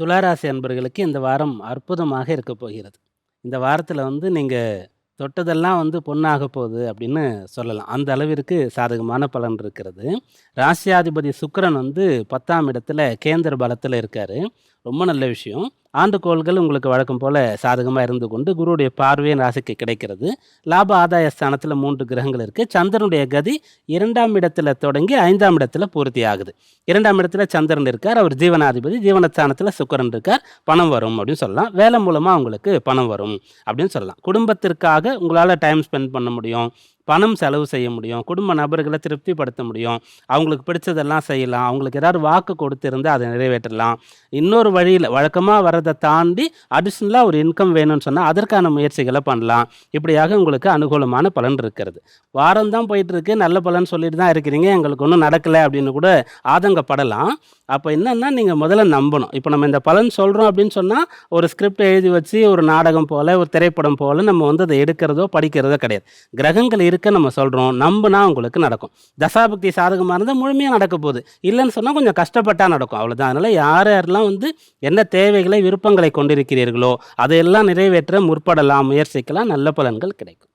துளாராசி அன்பர்களுக்கு இந்த வாரம் அற்புதமாக இருக்க போகிறது. இந்த வாரத்தில் வந்து நீங்கள் தொட்டதெல்லாம் வந்து பொண்ணாக போகுது அப்படின்னு சொல்லலாம். அந்த அளவிற்கு சாதகமான பலன் இருக்கிறது. ராசியாதிபதி சுக்கரன் வந்து பத்தாம் இடத்துல கேந்திர பலத்தில் இருக்கார். ரொம்ப நல்ல விஷயம். ஆண்டுகோள்கள் உங்களுக்கு வழக்கம் போல் சாதகமாக இருந்து கொண்டு குருவுடைய பார்வையின் ராசிக்கு கிடைக்கிறது. லாப ஆதாய ஸ்தானத்தில் மூன்று கிரகங்கள் இருக்குது சந்திரனுடைய கதி இரண்டாம் இடத்துல தொடங்கி ஐந்தாம் இடத்துல பூர்த்தி ஆகுது. இரண்டாம் இடத்துல சந்திரன் இருக்கார். அவர் ஜீவனாதிபதி. ஜீவனஸ்தானத்தில் சுக்கரன் இருக்கார். பணம் வரும் அப்படின்னு சொல்லலாம். வேலை மூலமாக உங்களுக்கு பணம் வரும் அப்படின்னு சொல்லலாம். குடும்பத்திற்காக உங்களால் டைம் ஸ்பெண்ட் பண்ண முடியும். பணம் செலவு செய்ய முடியும் குடும்ப நபர்களை திருப்திப்படுத்த முடியும் அவங்களுக்கு பிடிச்சதெல்லாம் செய்யலாம் அவங்களுக்கு ஏதாவது வாக்கு கொடுத்துருந்து அதை நிறைவேற்றலாம். இன்னொரு வழியில் வழக்கமாக வரதை தாண்டி அடிஷ்னலாக ஒரு இன்கம் வேணும்னு சொன்னால் அதற்கான முயற்சிகளை பண்ணலாம். இப்படியாக உங்களுக்கு அனுகூலமான பலன் இருக்கிறது. வாரம் தான் போயிட்டுருக்கு நல்ல பலன் சொல்லிட்டு தான் இருக்கிறீங்க எங்களுக்கு ஒன்றும் நடக்கலை அப்படின்னு கூட ஆதங்கப்படலாம். அப்போ என்னென்னா நீங்கள் முதல்ல நம்பணும். இப்போ நம்ம இந்த பலன் சொல்கிறோம் அப்படின்னு சொன்னால் ஒரு ஸ்கிரிப்ட் எழுதி வச்சு ஒரு நாடகம் போல் ஒரு திரைப்படம் போல் நம்ம வந்து அதை எடுக்கிறதோ படிக்கிறதோ கிடையாது. கிரகங்கள் இருக்க நம்ம சொல்கிறோம் நம்பினா உங்களுக்கு நடக்கும். தசாபக்தி சாதகமாக இருந்தால் முழுமையாக நடக்க போகுது. இல்லைன்னு சொன்னால் கொஞ்சம் கஷ்டப்பட்டால் நடக்கும். அவ்வளோதான் அதனால் யார் யாரெல்லாம் வந்து என்ன தேவைகளை விருப்பங்களை கொண்டிருக்கிறீர்களோ அதையெல்லாம் நிறைவேற்ற முற்படலாம் முயற்சிக்கலாம். நல்ல பலன்கள் கிடைக்கும்.